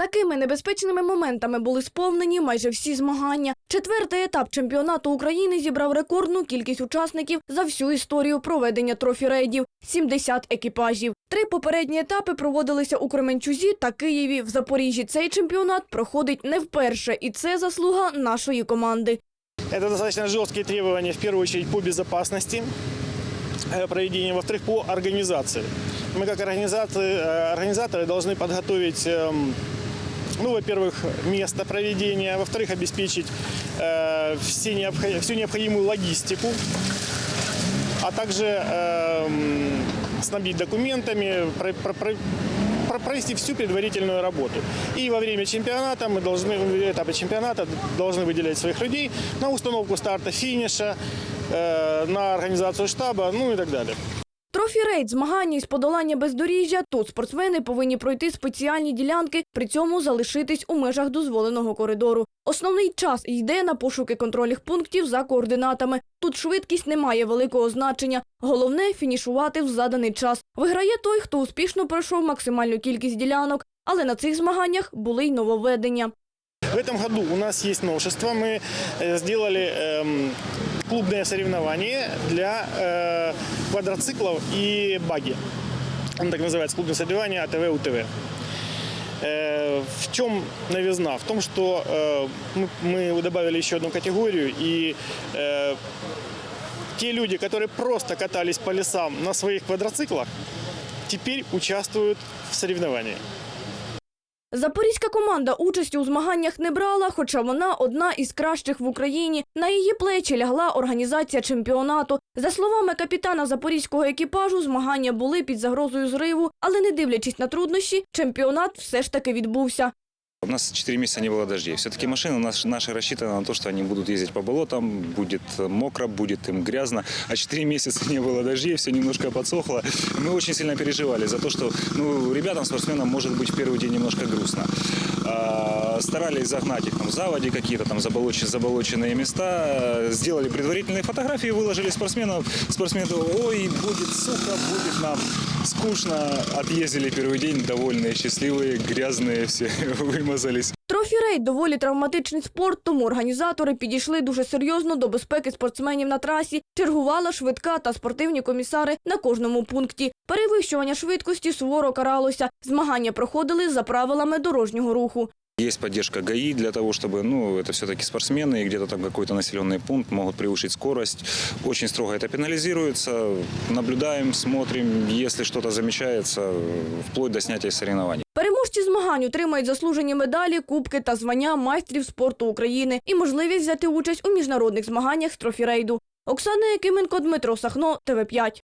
Такими небезпечними моментами були сповнені майже всі змагання. Четвертий етап чемпіонату України зібрав рекордну кількість учасників за всю історію проведення трофі-рейдів – 70 екіпажів. Три попередні етапи проводилися у Кременчузі та Києві. В Запоріжжі цей чемпіонат проходить не вперше, і це заслуга нашої команди. Это достаточно жесткие требования, в первую очередь, по безопасности э, проведения, во-вторых, по организации. Мы, как организаторы, э, организаторы должны подготовить, эм, ну, во-первых, место проведения, во-вторых, обеспечить э, все необхо- всю необходимую логистику, а также эм, снабдить документами, про- про- про- про- провести всю предварительную работу. И во время чемпионата мы должны, этапа чемпионата должны выделять своих людей на установку старта, финиша, э, на организацию штаба, ну и так далее. Трофі-рейд – змагання із подолання бездоріжжя. Тут спортсмени повинні пройти спеціальні ділянки, при цьому залишитись у межах дозволеного коридору. Основний час йде на пошуки контрольних пунктів за координатами. Тут швидкість не має великого значення. Головне – фінішувати в заданий час. Виграє той, хто успішно пройшов максимальну кількість ділянок. Але на цих змаганнях були й нововведення. В этом году у нас есть новшество. Мы э, сделали эм, клубное соревнование для э, квадроциклов и баги. Оно так называется, клубное соревнование АТВ УТВ. Э, В чем новизна? В том, что э, мы, мы добавили еще одну категорию, и э, те люди, которые просто катались по лесам на своих квадроциклах, теперь участвуют в соревновании. Запорізька команда участі у змаганнях не брала, хоча вона одна із кращих в Україні. На її плечі лягла організація чемпіонату. За словами капітана запорізького екіпажу, змагання були під загрозою зриву, але не дивлячись на труднощі, чемпіонат все ж таки відбувся. У нас 4 месяца не было дождей. Все-таки машины наши, наши рассчитаны на то, что они будут ездить по болотам, будет мокро, будет им грязно. А 4 месяца не было дождей, все немножко подсохло. Мы очень сильно переживали за то, что ну, ребятам, спортсменам, может быть, в первый день немножко грустно. А, старались загнать их там в заводи какие-то, там заболочи- заболоченные места. Сделали предварительные фотографии, выложили спортсменов. Спортсмены, ой, будет сухо, будет нам скучно. Отъездили первый день, довольные, счастливые, грязные все, вымазались. Трофі-рейд – доволі травматичний спорт, тому організатори підійшли дуже серйозно до безпеки спортсменів на трасі. Чергувала швидка та спортивні комісари на кожному пункті. Перевищування швидкості суворо каралося. Змагання проходили за правилами дорожнього руху. Есть поддержка ГАИ для того, чтобы, ну, это все-таки спортсмены, и где-то там какой-то населенный пункт могут превышить скорость. Очень строго это пенализируется. Наблюдаем, смотрим, если что-то замечается, вплоть до снятия соревнований. Переможці змагань отримають заслужені медалі, кубки та звання майстрів спорту України і можливість взяти участь у міжнародних змаганнях з трофірейду. Оксана Якименко, Дмитро Сахно, ТВ5.